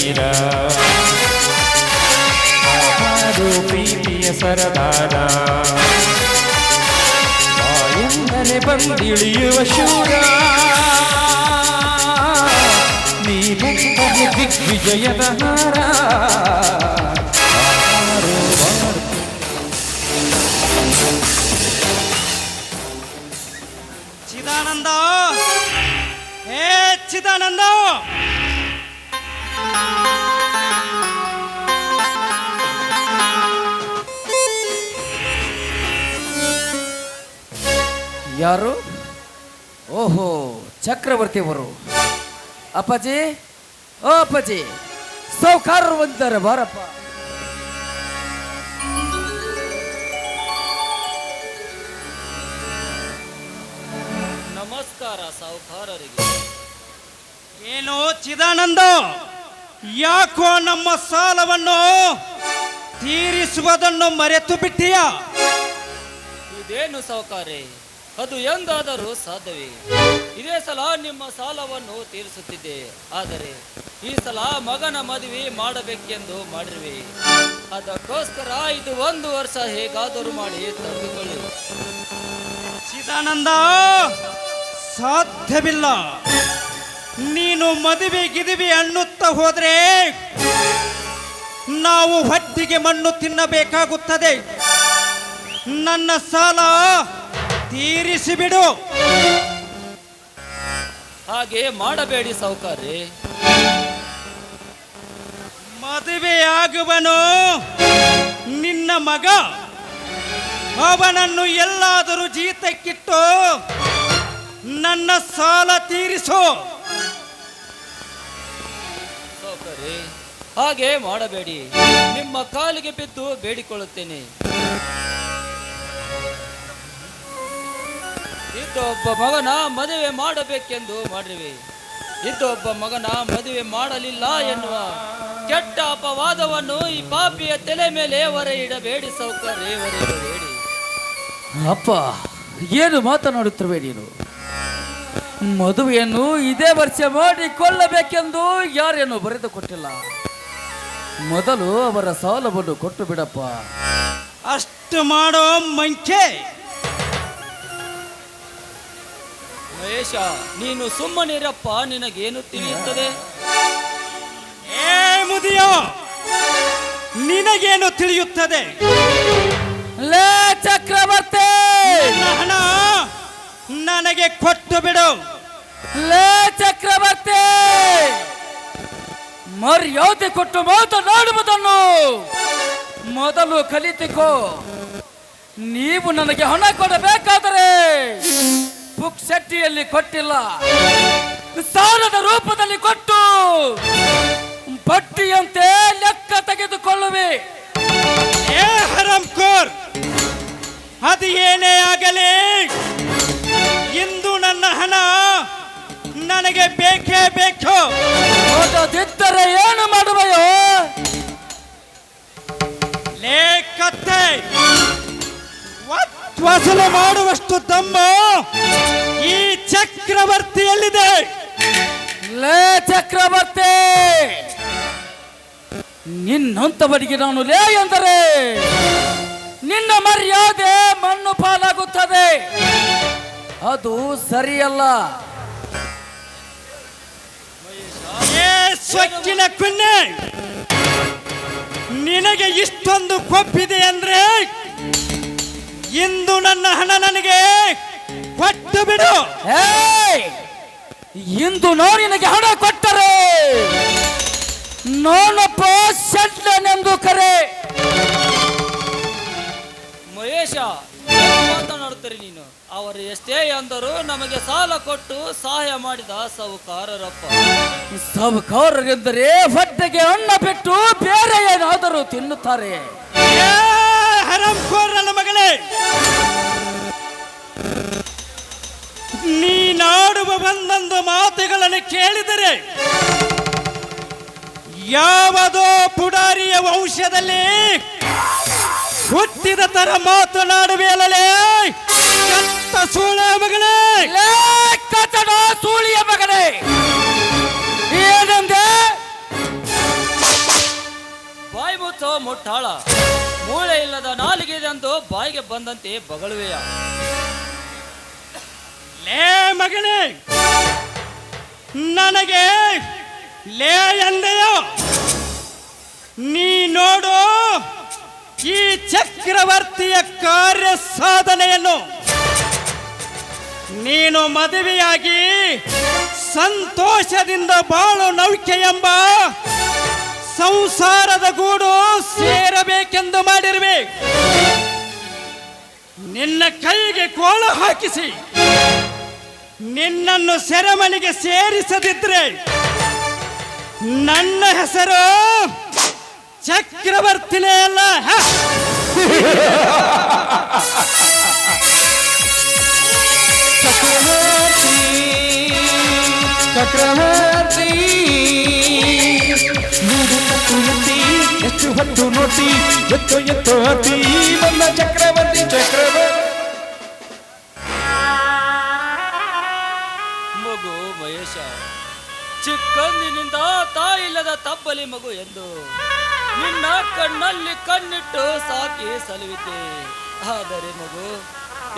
ನೀರ. ಕಾಪಾಡು ಪ್ರೀತಿಯ ಸರದಾರ. ಬಾಯಿಂದಲೇ ಬಂದಿಳಿಯುವ ಶೂರ. ನೀ ದಿಗ್ವಿಜಯದ ಹಾರ. ಚಿದಾನಂದ ಹೇ ಚಿದಾನಂದ. ಯಾರು? ಓಹೋ ಚಕ್ರವರ್ತಿ ಅವರು ಅಪ್ಪಾಜಿ ಓ ಅಪ್ಪಾಜಿ ಸೌಕಾರರು ಬಂದಿದ್ದಾರೆ ಬಾರಪ್ಪ. ನಮಸ್ಕಾರ ಸಾಹುಕಾರರಿಗೆ ಏನು ಚಿದಾನಂದ. ಯಾಕೋ ನಮ್ಮ ಸಾಲವನ್ನು ತೀರಿಸುವುದನ್ನು ಮರೆತು ಬಿಟ್ಟಿಯ? ಇದೇನು ಸೌಕಾರಿ ಅದು ಎಂದಾದರೂ ಸಾಧ್ಯವೇ? ಇದೇ ಸಲ ನಿಮ್ಮ ಸಾಲವನ್ನು ತೀರಿಸುತ್ತಿದ್ದೆ. ಆದರೆ ಈ ಸಲ ಮಗನ ಮದುವೆ ಮಾಡಬೇಕೆಂದು ಮಾಡಿರುವೆ. ಅದಕ್ಕೋಸ್ಕರ ಇದು ಒಂದು ವರ್ಷ ಹೇಗಾದರೂ ಮಾಡಿ ತಂದುಕೊಳ್ಳಿ ಚಿದಾನಂದ ಸಾಧ್ಯವಿಲ್ಲ. ನೀನು ಮದುವೆ ಗಿದುವೆ ಅನ್ನುತ್ತಾ ಹೋದ್ರೆ ನಾವು ಹೊಟ್ಟಿಗೆ ಮಣ್ಣು ತಿನ್ನಬೇಕಾಗುತ್ತದೆ. ನನ್ನ ಸಾಲ ತೀರಿಸಿಬಿಡು. ಹಾಗೆ ಮಾಡಬೇಡಿ ಸೌಕಾರಿ ಮದುವೆಯಾಗುವನು ನಿನ್ನ ಮಗ. ಅವನನ್ನು ಎಲ್ಲಾದರೂ ಜೀತಕ್ಕಿಟ್ಟು ನನ್ನ ಸಾಲ ತೀರಿಸು. ಸಾಹುಕಾರೆ ಹಾಗೆ ಮಾಡಬೇಡಿ. ನಿಮ್ಮ ಕಾಲಿಗೆ ಬಿದ್ದು ಬೇಡಿಕೊಳ್ಳುತ್ತೇನೆ. ಇದ್ದೊಬ್ಬ ಮಗನ ಮದುವೆ ಮಾಡಬೇಕೆಂದು ಮಾಡಿರುವೆ ಇದ್ದೊಬ್ಬ ಮಗನ ಮದುವೆ ಮಾಡಲಿಲ್ಲ ಎನ್ನುವ ಕೆಟ್ಟ ಅಪವಾದವನ್ನು ಈ ಪಾಪಿಯ ತಲೆ ಮೇಲೆ ಹೊರ ಇಡಬೇಡಿ ಸೌಕರ್ಯ ಅಪ್ಪ, ಏನು ಮಾತನಾಡುತ್ತಿರುವೆ ನೀನು? ಮದುವೆಯನ್ನು ಇದೇ ವರ್ಷ ಮಾಡಿಕೊಳ್ಳಬೇಕೆಂದು ಯಾರೇನು ಬರೆದು ಕೊಟ್ಟಿಲ್ಲ ಮೊದಲು ಅವರ ಸಾಲವನ್ನು ಕೊಟ್ಟು ಬಿಡಪ್ಪ ಅಷ್ಟು ಮಾಡೋ ಮಂಕೆ ಮಹೇಶ ನೀನು ಸುಮ್ಮನಿರಪ್ಪ ನಿನಗೇನು ತಿಳಿಯುತ್ತದೆ? ಏ ಮುದಿಯೋ ನಿನಗೇನು ತಿಳಿಯುತ್ತದೆ? ಲೇ ಚಕ್ರವರ್ತಿ! ಹಣ ನನಗೆ ಕೊಟ್ಟು ಬಿಡು. ಲೇ ಚಕ್ರವರ್ತಿ! ಮರ್ಯಾದೆ ಕೊಟ್ಟು ಮಾತನಾಡುವುದನ್ನು ಮೊದಲು ಕಲಿತುಕೋ. ನೀವು ನನಗೆ ಹಣ ಕೊಡಬೇಕಾದರೆ ಬುಕ್ ಶೆಟ್ಟಿಯಲ್ಲಿ ಕೊಟ್ಟಿಲ್ಲ. ಸಾಲದ ರೂಪದಲ್ಲಿ ಕೊಟ್ಟು ಬಟ್ಟಿಯಂತೆ ಲೆಕ್ಕ ತೆಗೆದುಕೊಳ್ಳುವೆ. ಏ ಹರಂಕೋರ್ ಅದು ಏನೇ ಆಗಲಿ. ಇಂದು ನನ್ನ ಹಣ ನನಗೆ ಬೇಕೇ ಬೇಕು? ಓದದಿದ್ದರೆ ಏನು ಮಾಡುವೆಯೋ? ಲೇ ಕತ್ತೆ ವತ್- ವಸೂಲು ಮಾಡುವಷ್ಟು ತಮ್ಮ ಈ ಚಕ್ರವರ್ತಿಯಲ್ಲಿದೆ ಲೇ ಚಕ್ರವರ್ತಿ! ನಿನ್ನಂತವರಿಗೆ ನಾನು ಲೇ ಎಂದರೆ ನಿನ್ನ ಮರ್ಯಾದೆ ಮಣ್ಣು ಪಾಲಾಗುತ್ತದೆ. ಅದು ಸರಿಯಲ್ಲ ಸೊಕ್ಕಿನ ಕುನ್ನೆ ನಿನಗೆ ಇಷ್ಟೊಂದು ಕೊಬ್ಬಿದೆ ಅಂದ್ರೆ ಇಂದು ನನ್ನ ಹಣ ನನಗೆ ಕೊಟ್ಟು ಬಿಡು! ಇಂದು ನೋಡಿ ನಿನಗೆ ಹಣ ಕೊಟ್ಟರೆ ಮಾತನಾಡುತ್ತಾರೆ ನೀನು. ಅವರು ಎಷ್ಟೇ ಅಂದರು ನಮಗೆ ಸಾಲ ಕೊಟ್ಟು ಸಹಾಯ ಮಾಡಿದ ಸಾಹುಕಾರರಪ್ಪ. ಸಾವುಕಾರರೆಂದರೆ ಹೊಟ್ಟೆಗೆ ಅನ್ನ ಬಿಟ್ಟು ಬೇರೆ ಏನಾದರೂ ತಿನ್ನುತ್ತಾರೆ. ಮಗಳೇ. ನೀನಾಡುವ ಒಂದೊಂದು ಮಾತುಗಳನ್ನು ಕೇಳಿದರೆ ಯಾವುದೋ ಪುಡಾರಿಯ ವಂಶದಲ್ಲಿ ಹುಟ್ಟಿದ ತರ ಮಾತನಾಡುವೆಯಲ್ಲೇ ಕತ್ತ ಸೂಳ ಮಗಳೇ ಲೇ ಕಚಡ ಸೂಳಿಯ ಮಗನೇ. ಏನಂದೆ? ಮುಟ್ಟಾಳ. ಮೂಳೆ ಇಲ್ಲದ ನಾಲಿಗೆದಂದು ಬಾಯಿಗೆ ಬಂದಂತೆ ಬಗಳುವೆಯ. ಲೇ ಮಗನೇ ನನಗೆ ಲೇ ಎಂದೆಯೋ ನೀ ನೋಡು ಈ ಚಕ್ರವರ್ತಿಯ ಕಾರ್ಯ ಸಾಧನೆಯನ್ನು ನೀನು ಮದುವೆಯಾಗಿ ಸಂತೋಷದಿಂದ ಬಾಳು ನೌಕೆ ಎಂಬ ಸಂಸಾರದ ಗೂಡು ಸೇರಬೇಕೆಂದು ಮಾಡಿರುವೆ ನಿನ್ನ ಕೈಗೆ ಕೋಳು ಹಾಕಿಸಿ, ನಿನ್ನನ್ನು ಸೆರೆಮನೆಗೆ ಸೇರಿಸದಿದ್ರೆ ನನ್ನ ಹೆಸರು ಚಕ್ರವರ್ತಿನೇ ಅಲ್ಲ? ಚಕ್ರವರ್ತಿ, ಎಷ್ಟು ಹೊತ್ತು ನೋಟಿ ಎತ್ತು ಎತ್ತು ಹತ್ತಿ ಬಂದ ಚಕ್ರವರ್ತಿ ಚಕ್ರವರ್ತಿ. ಮಗು ಮಹೇಶ, ಚಿಕ್ಕಂದಿನಿಂದ ತಾಯಿಲ್ಲದ ತಬ್ಬಲಿ ಮಗು ಎಂದು ನಿನ್ನ ಕಣ್ಣಲ್ಲಿ ಕಣ್ಣಿಟ್ಟು ಸಾಕಿ ಸಲುವಿತೆ ಆದರೆ ಮಗು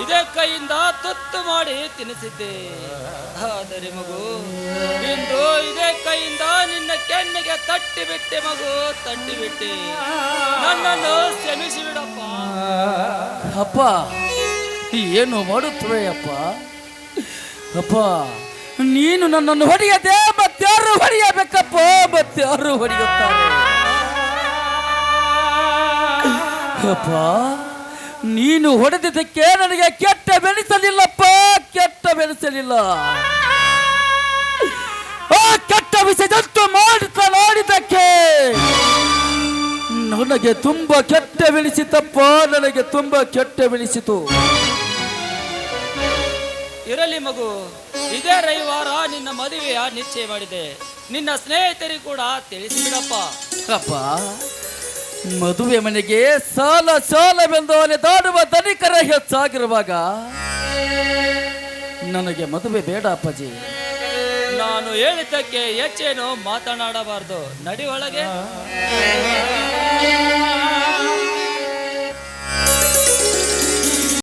ಇದೇ ಕೈಯಿಂದ ತುತ್ತು ಮಾಡಿ ತಿನ್ನಿಸಿದ್ದೆ. ಆದರೆ ಮಗು, ಇಂದು ಇದೇ ಕೈಯಿಂದ ನಿನ್ನ ಕೆನ್ನಿಗೆ ತಟ್ಟಿ ಬಿಟ್ಟೆ ಮಗು, ತಟ್ಟಿ ಬಿಟ್ಟೆ. ನನ್ನನ್ನು ಕ್ಷಮಿಸಿ ಬಿಡಪ್ಪ. ಅಪ್ಪ, ಏನು ಮಾಡುತ್ತವೆ ಅಪ್ಪ? ಅಪ್ಪ, ನೀನು ನನ್ನನ್ನು ಹೊಡೆಯದೆ, ಮತ್ತಾರು ಹೊಡೆಯಬೇಕಪ್ಪ, ಮತ್ತಾರು ಹೊಡೆಯುತ್ತಾರೆ ಅಪ್ಪ ನೀನು ಹೊಡೆದಿದ್ದಕ್ಕೆ ನನಗೆ ಕೆಟ್ಟ ಬೆನಿಸಲಿಲ್ಲಪ್ಪ ಕೆಟ್ಟ ಬೆನಿಸಲಿಲ್ಲ. ಆ ಕೆಟ್ಟ ವಿಷಯದಂತೂ ನೋಡಿದಕ್ಕೆ ನನಗೆ ತುಂಬಾ ಕೆಟ್ಟ ಬೆಳೆಸಿತಪ್ಪ ನನಗೆ ತುಂಬಾ ಕೆಟ್ಟ ಬೆಳೆಸಿತು ಇರಲಿ ಮಗು ಇದೇ ರವಿವಾರ ನಿನ್ನ ಮದುವೆಯ ನಿಶ್ಚಯ ಮಾಡಿದೆ. ನಿನ್ನ ಸ್ನೇಹಿತರಿಗೂ ಕೂಡ ತಿಳಿಸಿಬಿಡಪ್ಪ. ಅಪ್ಪ ಮದುವೆ ಮನೆಗೆ ಸಾಲ ಸಾಲವೆಂದು ಅಲೆದಾಡುವ ಧನಿಕರ ಹೆಚ್ಚಾಗಿರುವಾಗ ನನಗೆ ಮದುವೆ ಬೇಡ ಅಪ್ಪಾಜಿ. ನಾನು ಹೇಳಿದ್ದಕ್ಕೆ ಹೆಚ್ಚೇನು ಮಾತನಾಡಬಾರ್ದು. ನಡಿ ಒಳಗೆ.